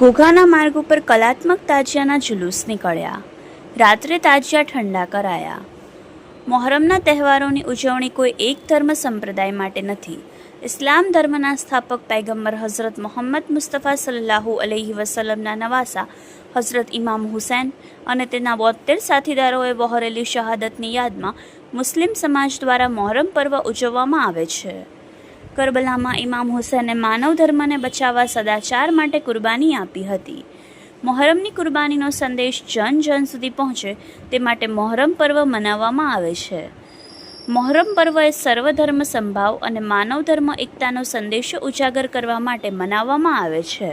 ઘોઘાના માર્ગ ઉપર કલાત્મક તાજિયાના જુલુસ નીકળ્યા. રાત્રે તાજિયા ઠંડા કરાયા. મોહરમના તહેવારોની ઉજવણી કોઈ એક ધર્મ સંપ્રદાય માટે નથી. ઇસ્લામ ધર્મના સ્થાપક પૈગંબર હઝરત મોહમ્મદ મુસ્તફા સલ્લાહુ અલહી વસલમના નવાસા હઝરત ઇમામ હુસૈન અને તેના બોતેર સાથીદારોએ વહોરેલી શહાદતની યાદમાં મુસ્લિમ સમાજ દ્વારા મોહરમ પર્વ ઉજવવામાં આવે છે. કરબલામાં ઇમામ હુસેને માનવ ધર્મને બચાવવા સદાચાર માટે કુરબાની આપી હતી. મોહરમની કુરબાનીનો સંદેશ જન જન સુધી પહોંચે તે માટે મોહરમ પર્વ મનાવવામાં આવે છે. મોહરમ પર્વ એ સર્વધર્મ સંભાવ અને માનવ ધર્મ એકતાનો સંદેશો ઉજાગર કરવા માટે મનાવવામાં આવે છે.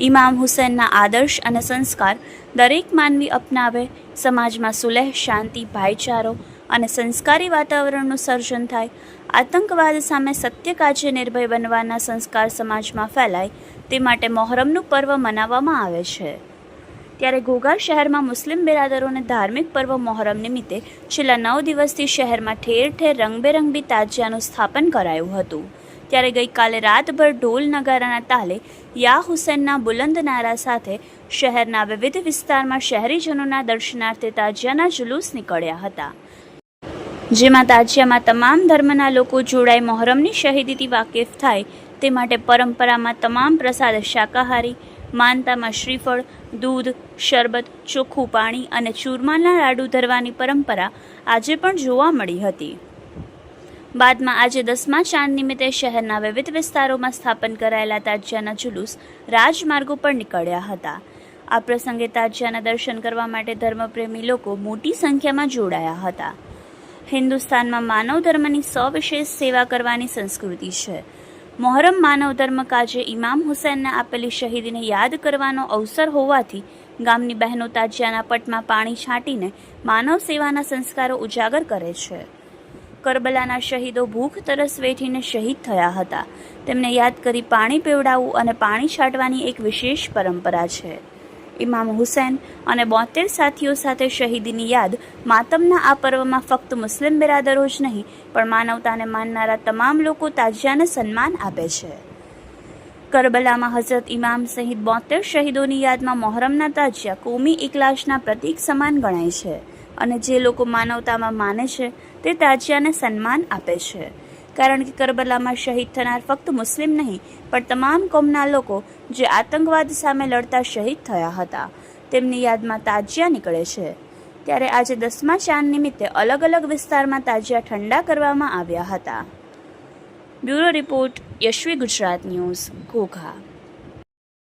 ઇમામ હુસૈનના આદર્શ અને સંસ્કાર દરેક માનવી અપનાવે, સમાજમાં સુલેહ, શાંતિ, ભાઈચારો અને સંસ્કારી વાતાવરણનું સર્જન થાય આતંકવાદ સામે સત્ય કાજે નિર્ભય બનવાના સંસ્કાર સમાજમાં ફેલાય, તે માટે મોહરમનું પર્વ મનાવવામાં આવે છે. ત્યારે ઘોઘા શહેરમાં મુસ્લિમ બિરાદરોને ધાર્મિક પર્વ મોહરમ નિમિત્તે છેલ્લા નવ દિવસથી શહેરમાં ઠેર ઠેર રંગબેરંગી તાજિયાનું સ્થાપન કરાયું હતું. ત્યારે ગઈકાલે રાતભર ઢોલ નગારાના તાલે યા હુસેનના બુલંદ નારા સાથે શહેરના વિવિધ વિસ્તારમાં શહેરીજનોના દર્શનાર્થે તાજિયાના જુલુસ નીકળ્યા હતા. જેમાં તાજિયામાં તમામ ધર્મના લોકો જોડાઈ મહોરમની શહીદીથી વાકેફ થાય. તે માટે પરંપરામાં તમામ પ્રસાદ શાકાહારી, માનતામાં શ્રીફળ, દૂધ, શરબત, ચોખ્ખું પાણી અને ચૂરમાના લાડુ ધરવાની પરંપરા આજે પણ જોવા મળી હતી. બાદમાં આજે દસમા ચાંદ નિમિત્તે શહેરના વિવિધ વિસ્તારોમાં સ્થાપન કરાયેલા તાજિયાના જુલુસ રાજમાર્ગો પર નીકળ્યા હતા. આ પ્રસંગે તાજિયાના દર્શન કરવા માટે ધર્મપ્રેમી લોકો મોટી સંખ્યામાં જોડાયા હતા. હિન્દુસ્તાનમાં માનવ ધર્મની સવિશેષ સેવા કરવાની સંસ્કૃતિ છે. મોહરમ માનવ ધર્મ કાજે ઇમામ હુસૈનને આપેલી શહીદીને યાદ કરવાનો અવસર હોવાથી ગામની બહેનો તાજિયાના પટમાં પાણી છાંટીને માનવ સેવાના સંસ્કારો ઉજાગર કરે છે. કરબલાના શહીદો ભૂખ તરસ વેઠીને શહીદ થયા હતા. તેમને યાદ કરી પાણી પીવડાવવું અને પાણી છાંટવાની એક વિશેષ પરંપરા છે. ઇમામ હુસૈન અને બોતેર સાથીઓ સાથે શહીદીની યાદ માતમના આ પર્વમાં ફક્ત મુસ્લિમ બિરાદરો જ નહીં, પણ માનવતાને માનનારા તમામ લોકો તાજિયાને સન્માન આપે છે. કરબલામાં હઝરત ઇમામ સહિત બોતેર શહીદોની યાદમાં મોહરમના તાજિયા કોમી ઇકલાશના પ્રતીક સમાન ગણાય છે અને જે લોકો માનવતામાં માને છે, તે તાજિયાને સન્માન આપે છે. કારણ કે કરબલામાં શહીદ થનાર ફક્ત મુસ્લિમ નહીં, પણ તમામ કોમના લોકો જે આતંકવાદ સામે લડતા શહીદ થયા હતા. તેમની યાદમાં તાજિયા નીકળે છે. ત્યારે આજે દસમા ચાંદ નિમિત્તે અલગ અલગ વિસ્તારમાં તાજિયા ઠંડા કરવામાં આવ્યા હતા. Bureau report Yashvi Gujarat News, Ghogha.